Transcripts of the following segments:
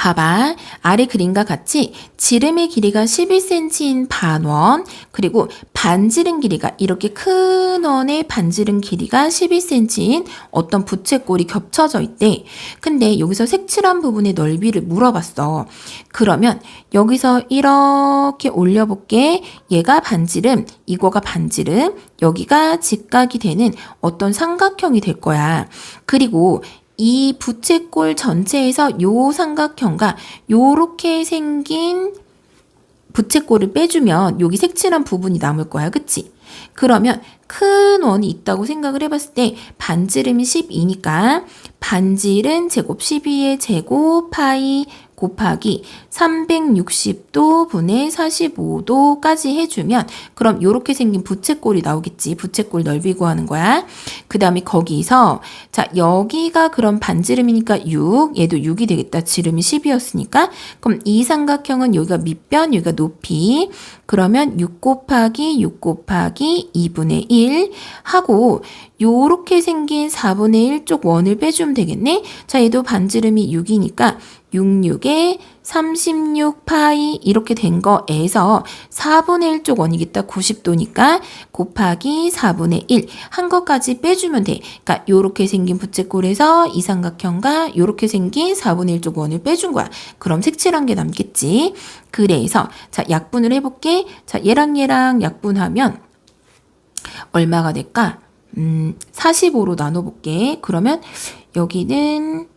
봐봐. 아래 그림과 같이 지름의 길이가 11cm인 반원, 그리고 반지름 길이가 이렇게 큰 원의 반지름 길이가 11cm인 어떤 부채꼴이 겹쳐져 있대. 근데 여기서 색칠한 부분의 넓이를 물어봤어. 그러면 여기서 이렇게 올려볼게. 얘가 반지름, 이거가 반지름, 여기가 직각이 되는 어떤 삼각형이 될 거야. 그리고 이 부채꼴 전체에서 요 삼각형과 요렇게 생긴 부채꼴을 빼주면 여기 색칠한 부분이 남을 거야. 그치? 그러면 큰 원이 있다고 생각을 해봤을 때 반지름이 12니까 반지름 제곱 12의 제곱 파이 곱하기 360도 분의 45도까지 해주면 그럼 이렇게 생긴 부채꼴이 나오겠지. 부채꼴 넓이 구하는 거야. 그 다음에 거기서 자 여기가 그럼 반지름이니까 6 얘도 6이 되겠다. 지름이 10이었으니까 그럼 이 삼각형은 여기가 밑변 여기가 높이 그러면 6 곱하기 6 곱하기 2분의 1 하고 요렇게 생긴 4분의 1 쪽 원을 빼주면 되겠네. 자 얘도 반지름이 6이니까 66에 36파이 이렇게 된 거에서 4분의 1쪽 원이겠다. 90도니까 곱하기 4분의 1 한 것까지 빼주면 돼. 그러니까 요렇게 생긴 부채꼴에서 이 삼각형과 요렇게 생긴 4분의 1쪽 원을 빼준 거야. 그럼 색칠한 게 남겠지. 그래서 자 약분을 해볼게. 자 얘랑 얘랑 약분하면 얼마가 될까? 음, 45로 나눠볼게. 그러면 여기는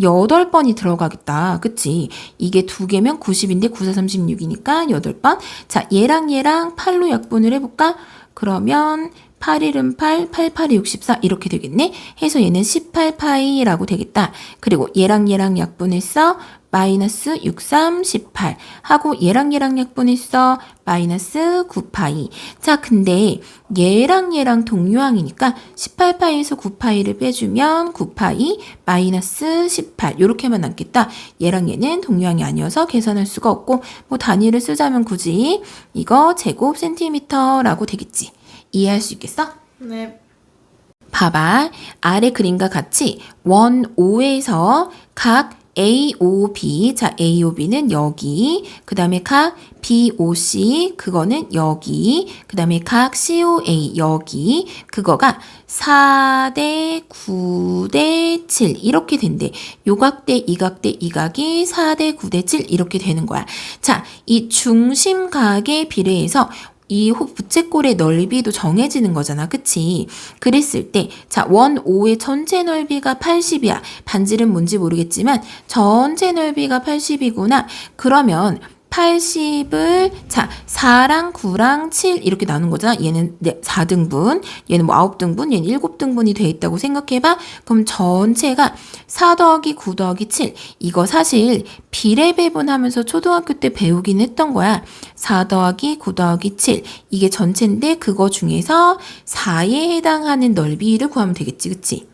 8번이 들어가겠다. 그치? 이게 두 개면 90인데 9, 4, 36이니까 8번. 자, 얘랑 얘랑 8로 약분을 해볼까? 그러면 8, 1은 8, 8, 8이 64 이렇게 되겠네? 해서 얘는 18파이라고 되겠다. 그리고 얘랑 얘랑 약분했어. 마이너스 63, 18 하고 얘랑 얘랑 약분했어. 마이너스 9파이. 자, 근데 얘랑 얘랑 동류항이니까 18파이에서 9파이를 빼주면 9파이 마이너스 18 이렇게만 남겠다. 얘랑 얘는 동류항이 아니어서 계산할 수가 없고 뭐 단위를 쓰자면 굳이 이거 제곱 센티미터라고 되겠지. 이해할 수 있겠어? 네. 봐봐. 아래 그림과 같이 원 5에서 각 A, O, B. 자, A, O, B는 여기. 그 다음에 각 B, O, C. 그거는 여기. 그 다음에 각 C, O, A. 여기. 그거가 4대 9대 7. 이렇게 된대. 요각대, 이각대, 이각이 4대 9대 7. 이렇게 되는 거야. 자, 이 중심각에 비례해서 이 호- 부채꼴의 넓이도 정해지는 거잖아. 그치? 그랬을 때, 자, 원 5의 전체 넓이가 80이야. 반지름 뭔지 모르겠지만, 전체 넓이가 80이구나. 그러면, 80을, 자, 4랑 9랑 7 이렇게 나눈 거잖아. 얘는 4등분, 얘는 뭐 9등분, 얘는 7등분이 돼 있다고 생각해 봐. 그럼 전체가 4 더하기 9 더하기 7. 이거 사실 비례 배분하면서 초등학교 때 배우긴 했던 거야. 4 더하기 9 더하기 7. 이게 전체인데 그거 중에서 4에 해당하는 넓이를 구하면 되겠지. 그치?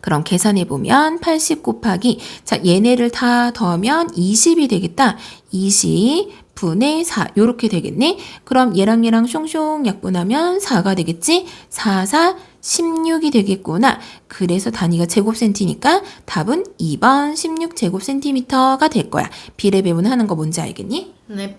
그럼 계산해 보면 80 곱하기 자 얘네를 다 더하면 20이 되겠다. 20 분의 4 요렇게 되겠네. 그럼 얘랑 얘랑 숑숑 약분하면 4가 되겠지. 4 4 16이 되겠구나. 그래서 단위가 제곱센티니까 답은 2번 16 제곱센티미터가 될 거야. 비례 배분하는 거 뭔지 알겠니? 네.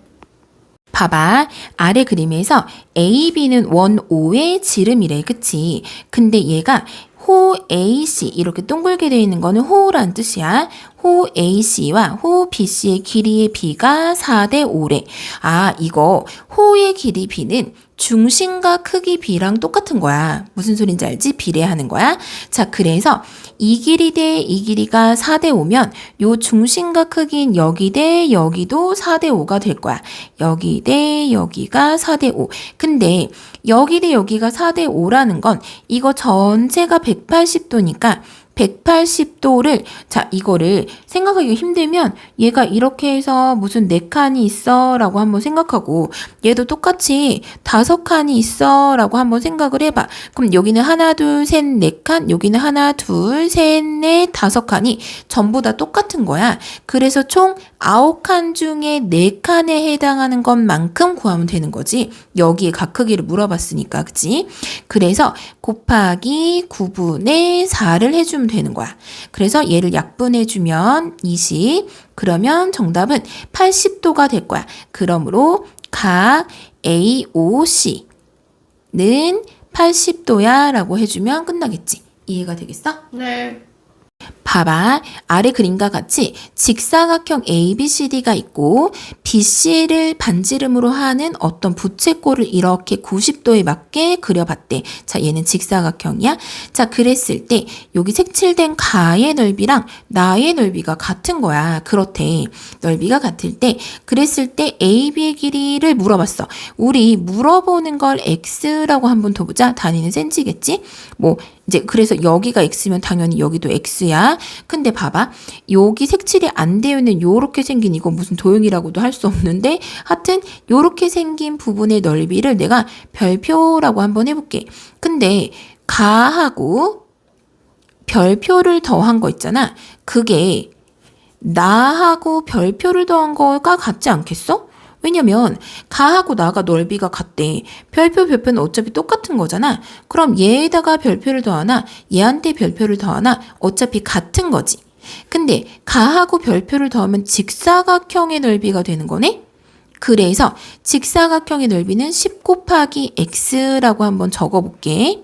봐봐. 아래 그림에서 A, B는 원 5의 지름이래. 그치? 근데 얘가 호 AC 이렇게 동글게 되어 있는 거는 호란 뜻이야. 호 AC와 호 BC의 길이의 B가 4대 5래. 아, 이거 호의 길이 B는 중심과 크기 B랑 똑같은 거야. 무슨 소린지 알지? 비례하는 거야. 자, 그래서 이 길이 대 이 길이가 4대 5면 요 중심과 크기인 여기 대 여기도 4대 5가 될 거야. 여기 대 여기가 4대 5. 근데 여기 대 여기가 4대 5라는 건 이거 전체가 180도니까 180도를 자 이거를 생각하기 힘들면 얘가 이렇게 해서 무슨 네 칸이 있어라고 한번 생각하고 얘도 똑같이 다섯 칸이 있어라고 한번 생각을 해봐. 그럼 여기는 하나 둘셋네 칸, 여기는 하나 둘셋넷 다섯 칸이 전부 다 똑같은 거야. 그래서 총 아홉 칸 중에 네 칸에 해당하는 것만큼 구하면 되는 거지. 여기에 각 크기를 물어봤으니까, 그치? 그래서 곱하기 9분의 4를 해주면 되는 거야. 그래서 얘를 약분해주면 20. 그러면 정답은 80도가 될 거야. 그러므로 각 AOC는 80도야 라고 해주면 끝나겠지. 이해가 되겠어? 네. 봐봐. 아래 그림과 같이 직사각형 ABCD가 있고 BC를 반지름으로 하는 어떤 부채꼴을 이렇게 90도에 맞게 그려봤대. 자, 얘는 직사각형이야. 자, 그랬을 때 여기 색칠된 가의 넓이랑 나의 넓이가 같은 거야. 그렇대. 넓이가 같을 때 그랬을 때 AB의 길이를 물어봤어. 우리 물어보는 걸 X라고 한 번 더 보자. 단위는 센치겠지? 뭐 이제 그래서 여기가 X면 당연히 여기도 X야. 근데 봐봐. 여기 색칠이 안 되어 있는 요렇게 생긴 이거 무슨 도형이라고도 할 수 없는데 하여튼 요렇게 생긴 부분의 넓이를 내가 별표라고 한번 해볼게. 근데 가하고 별표를 더한 거 있잖아. 그게 나하고 별표를 더한 거가 같지 않겠어? 왜냐면 가하고 나가 넓이가 같대. 별표 별표는 어차피 똑같은 거잖아. 그럼 얘에다가 별표를 더하나 얘한테 별표를 더하나 어차피 같은 거지. 근데 가하고 별표를 더하면 직사각형의 넓이가 되는 거네. 그래서 직사각형의 넓이는 10 곱하기 x라고 한번 적어볼게.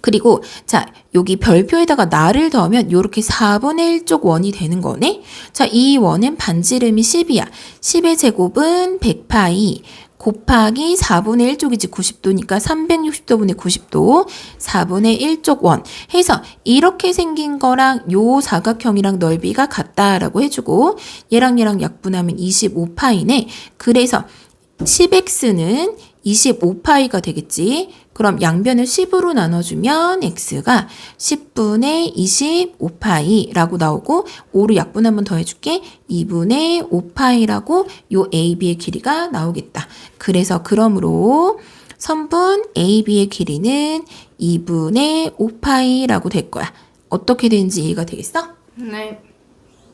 그리고 자 여기 별표에다가 나를 더하면 요렇게 4분의 1쪽 원이 되는 거네. 자 이 원은 반지름이 10이야. 10의 제곱은 100파이 곱하기 4분의 1쪽이지 90도니까 360도분의 90도 4분의 1쪽 원 해서 이렇게 생긴 거랑 요 사각형이랑 넓이가 같다라고 해주고 얘랑 얘랑 약분하면 25파이네. 그래서 10x는 25파이가 되겠지. 그럼 양변을 10으로 나눠주면 x가 10분의 25파이라고 나오고 5로 약분 한번 더 해줄게. 2분의 5파이라고 요 AB의 길이가 나오겠다. 그래서 그러므로 선분 AB의 길이는 2분의 5파이라고 될 거야. 어떻게 되는지 이해가 되겠어? 네.